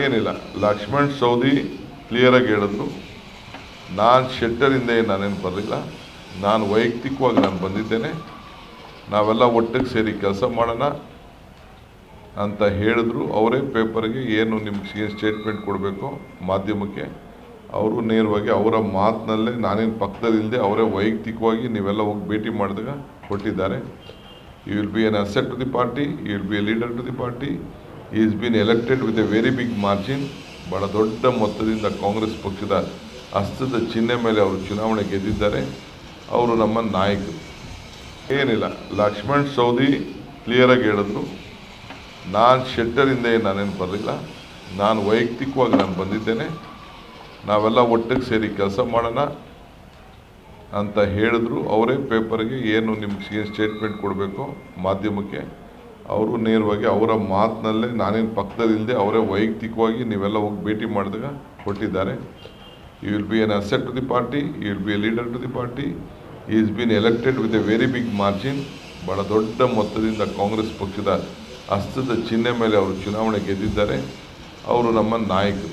ಏನಿಲ್ಲ. ಲಕ್ಷ್ಮಣ್ ಸೌದಿ ಕ್ಲಿಯರಾಗಿ ಹೇಳಿದ್ರು. ನಾನು ಶೆಟ್ಟರಿಂದ ಏನು ನಾನೇನು ಬರಲಿಲ್ಲ. ನಾನು ವೈಯಕ್ತಿಕವಾಗಿ ನಾನು ಬಂದಿದ್ದೇನೆ. ನಾವೆಲ್ಲ ಒಟ್ಟಿಗೆ ಸೇರಿ ಕೆಲಸ ಮಾಡೋಣ ಅಂತ ಹೇಳಿದ್ರು. ಅವರೇ ಪೇಪರ್ಗೆ ಏನು ನಿಮ್ಗೆ ಸ್ಟೇಟ್ಮೆಂಟ್ ಕೊಡಬೇಕು ಮಾಧ್ಯಮಕ್ಕೆ. ಅವರು ನೇರವಾಗಿ ಅವರ ಮಾತಿನಲ್ಲೇ ನಾನೇನು ಪಕ್ಕದಲ್ಲಿಲ್ಲದೆ ಅವರೇ ವೈಯಕ್ತಿಕವಾಗಿ ನೀವೆಲ್ಲ ಹೋಗಿ ಭೇಟಿ ಮಾಡಿದಾಗ ಕೊಟ್ಟಿದ್ದಾರೆ. You will be an asset to the party you will be a leader to the party is been elected with a very big margin ಬಹಳ ದೊಡ್ಡ ಮೊತ್ತದಿಂದ ಕಾಂಗ್ರೆಸ್ ಪಕ್ಷದ ಹಸ್ತದ ಚಿಹ್ನೆ ಮೇಲೆ ಅವರು ಚುನಾವಣೆ ಗೆದ್ದಿದ್ದಾರೆ. ಅವರು ನಮ್ಮ ನಾಯಕರು. ಏನಿಲ್ಲ, ಲಕ್ಷ್ಮಣ್ ಸೌದಿ ಕ್ಲಿಯರಾಗಿ ಹೇಳಿದ್ರು. ನಾನು ಶೆಟ್ಟರಿಂದ ನಾನೇನು ಬರಲಿಲ್ಲ. ನಾನು ವೈಯಕ್ತಿಕವಾಗಿ ನಾನು ಬಂದಿದ್ದೇನೆ. ನಾವೆಲ್ಲ ಒಟ್ಟಿಗೆ ಸೇರಿ ಕೆಲಸ ಮಾಡೋಣ ಅಂತ ಹೇಳಿದ್ರು. ಅವರೇ ಪೇಪರ್ಗೆ ಏನು ನಿಮ್ಗೆ ಸ್ಟೇಟ್ಮೆಂಟ್ ಕೊಡಬೇಕು ಮಾಧ್ಯಮಕ್ಕೆ? ಅವರು ನೇರವಾಗಿ ಅವರ ಮಾತಿನಲ್ಲೇ, ನಾನೇನು ಪಕ್ಕದಲ್ಲಿಲ್ಲದೆ ಅವರೇ ವೈಯಕ್ತಿಕವಾಗಿ ನೀವೆಲ್ಲ ಹೋಗಿ ಭೇಟಿ ಮಾಡಿದಾಗ ಕೊಟ್ಟಿದ್ದಾರೆ. You will be an asset to the party you will be a leader to the party is been elected with a very big margin ಭಾಳ ದೊಡ್ಡ ಮೊತ್ತದಿಂದ ಕಾಂಗ್ರೆಸ್ ಪಕ್ಷದ ಹಸ್ತದ ಚಿಹ್ನೆ ಮೇಲೆ ಅವರು ಚುನಾವಣೆ ಗೆದ್ದಿದ್ದಾರೆ. ಅವರು ನಮ್ಮ ನಾಯಕರು.